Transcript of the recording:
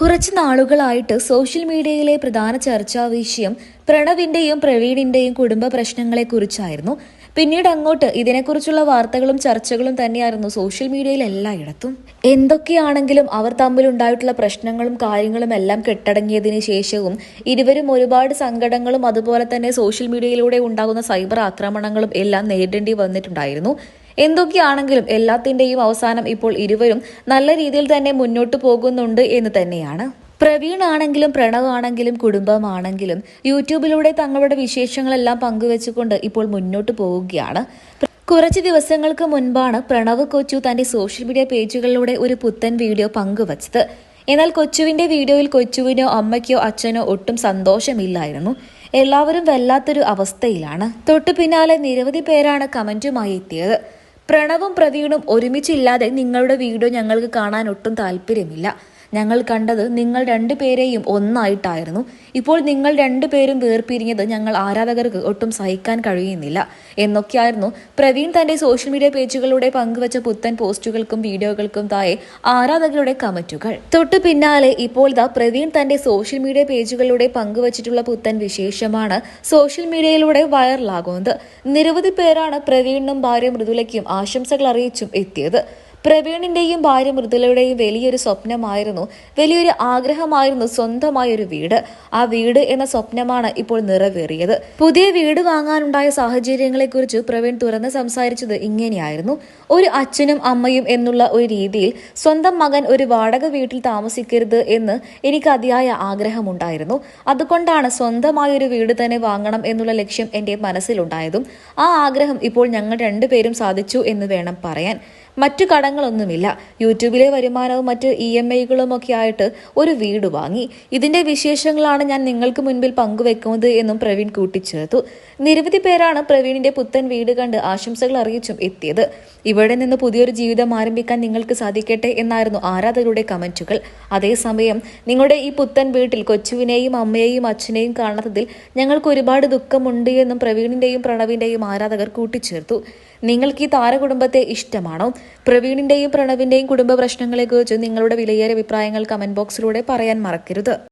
കുറച്ച് നാളുകളായിട്ട് സോഷ്യൽ മീഡിയയിലെ പ്രധാന ചർച്ചാ വിഷയം പ്രണവിന്റെയും പ്രവീണിന്റെയും കുടുംബ പ്രശ്നങ്ങളെക്കുറിച്ചായിരുന്നു. പിന്നീട് അങ്ങോട്ട് ഇതിനെക്കുറിച്ചുള്ള വാർത്തകളും ചർച്ചകളും തന്നെയായിരുന്നു സോഷ്യൽ മീഡിയയിൽ എല്ലായിടത്തും. എന്തൊക്കെയാണെങ്കിലും അവർ തമ്മിൽ ഉണ്ടായിട്ടുള്ള പ്രശ്നങ്ങളും കാര്യങ്ങളും എല്ലാം കെട്ടടങ്ങിയതിന് ശേഷവും ഇരുവരും ഒരുപാട് സങ്കടങ്ങളും അതുപോലെ തന്നെ സോഷ്യൽ മീഡിയയിലൂടെ ഉണ്ടാകുന്ന സൈബർ ആക്രമണങ്ങളും എല്ലാം നേരിടേണ്ടി വന്നിട്ടുണ്ടായിരുന്നു. എന്തൊക്കെയാണെങ്കിലും എല്ലാത്തിന്റെയും അവസാനം ഇപ്പോൾ ഇരുവരും നല്ല രീതിയിൽ തന്നെ മുന്നോട്ട് പോകുന്നുണ്ട് എന്ന് തന്നെയാണ്. പ്രവീൺ ആണെങ്കിലും പ്രണവ് ആണെങ്കിലും കുടുംബമാണെങ്കിലും യൂട്യൂബിലൂടെ തങ്ങളുടെ വിശേഷങ്ങളെല്ലാം പങ്കുവെച്ചുകൊണ്ട് ഇപ്പോൾ മുന്നോട്ട് പോവുകയാണ്. കുറച്ച് ദിവസങ്ങൾക്ക് മുൻപാണ് പ്രണവ് കൊച്ചു തന്റെ സോഷ്യൽ മീഡിയ പേജുകളിലൂടെ ഒരു പുത്തൻ വീഡിയോ പങ്കുവച്ചത്. എന്നാൽ കൊച്ചുവിന്റെ വീഡിയോയിൽ കൊച്ചുവിനോ അമ്മയ്ക്കോ അച്ഛനോ ഒട്ടും സന്തോഷമില്ലായിരുന്നു. എല്ലാവരും വല്ലാത്തൊരു അവസ്ഥയിലാണ്. തൊട്ടു പിന്നാലെ നിരവധി പേരാണ് കമന്റുമായി എത്തിയത്. പ്രണവും പ്രവീണും ഒരുമിച്ചില്ലാതെ നിങ്ങളുടെ വീഡിയോ ഞങ്ങൾക്ക് കാണാൻ ഒട്ടും താല്പര്യമില്ല. ഞങ്ങൾ കണ്ടത് നിങ്ങൾ രണ്ടുപേരെയും ഒന്നായിട്ടായിരുന്നു. ഇപ്പോൾ നിങ്ങൾ രണ്ടുപേരും വേർപിരിഞ്ഞത് ഞങ്ങൾ ആരാധകർക്ക് ഒട്ടും സഹിക്കാൻ കഴിയുന്നില്ല എന്നൊക്കെയായിരുന്നു പ്രവീൺ തന്റെ സോഷ്യൽ മീഡിയ പേജുകളിലൂടെ പങ്കുവച്ച പുത്തൻ പോസ്റ്റുകൾക്കും വീഡിയോകൾക്കും താഴെ ആരാധകരുടെ കമന്റുകൾ തൊട്ടു പിന്നാലെ ഇപ്പോൾ ദാ പ്രവീൺ തന്റെ സോഷ്യൽ മീഡിയ പേജുകളിലൂടെ പങ്കുവച്ചിട്ടുള്ള പുത്തൻ വിശേഷമാണ് സോഷ്യൽ മീഡിയയിലൂടെ വൈറലാകുന്നത്. നിരവധി പേരാണ് പ്രവീണിനും ഭാര്യ മൃദുലയ്ക്കും ആശംസകൾ അറിയിച്ചും എത്തിയത്. പ്രവീണിന്റെയും ഭാര്യ മൃദുലയുടെയും വലിയൊരു സ്വപ്നമായിരുന്നു. വലിയൊരു ആഗ്രഹമായിരുന്നു സ്വന്തമായ ഒരു വീട്. ആ വീട് എന്ന സ്വപ്നമാണ് ഇപ്പോൾ നിറവേറിയത്. പുതിയ വീട് വാങ്ങാനുണ്ടായ സാഹചര്യങ്ങളെക്കുറിച്ച് പ്രവീൺ തുറന്ന് സംസാരിച്ചത് ഇങ്ങനെയായിരുന്നു. ഒരു അച്ഛനും അമ്മയും എന്നുള്ള ഒരു രീതിയിൽ സ്വന്തം മകൻ ഒരു വാടക വീട്ടിൽ താമസിക്കരുത് എന്ന് എനിക്ക് അതിയായ ആഗ്രഹമുണ്ടായിരുന്നു. അതുകൊണ്ടാണ് സ്വന്തമായ ഒരു വീട് തന്നെ വാങ്ങണം എന്നുള്ള ലക്ഷ്യം എന്റെ മനസ്സിലുണ്ടായതും ആ ആഗ്രഹം ഇപ്പോൾ ഞങ്ങൾ രണ്ടുപേരും സാധിച്ചു എന്ന് വേണം പറയാൻ. മറ്റു കടങ്ങളൊന്നുമില്ല. യൂട്യൂബിലെ വരുമാനവും മറ്റ് ഇ എം ഐകളും ഒക്കെ ആയിട്ട് ഒരു വീട് വാങ്ങി. ഇതിന്റെ വിശേഷങ്ങളാണ് ഞാൻ നിങ്ങൾക്ക് മുൻപിൽ പങ്കുവെക്കുന്നത് എന്നും പ്രവീൺ കൂട്ടിച്ചേർത്തു. നിരവധി പേരാണ് പ്രവീണിന്റെ പുത്തൻ വീട് കണ്ട് ആശംസകൾ അറിയിച്ചും എത്തിയത്. ഇവിടെ നിന്ന് പുതിയൊരു ജീവിതം ആരംഭിക്കാൻ നിങ്ങൾക്ക് സാധിക്കട്ടെ എന്നായിരുന്നു ആരാധകരുടെ കമന്റുകൾ. അതേസമയം നിങ്ങളുടെ ഈ പുത്തൻ വീട്ടിൽ കൊച്ചുവിനെയും അമ്മയെയും അച്ഛനെയും കാണാത്തതിൽ ഞങ്ങൾക്ക് ഒരുപാട് ദുഃഖമുണ്ട് എന്നും പ്രവീണിന്റെയും പ്രണവിന്റെയും ആരാധകർ കൂട്ടിച്ചേർത്തു. നിങ്ങൾക്ക് ഈ താരകുടുംബത്തെ ഇഷ്ടമാണോ? പ്രവീണിന്റെയും പ്രണവിന്റെയും കുടുംബ പ്രശ്നങ്ങളെക്കുറിച്ച് നിങ്ങളുടെ വിലയേറിയ അഭിപ്രായങ്ങൾ കമന്റ് ബോക്സിലൂടെ പറയാൻ മറക്കരുത്.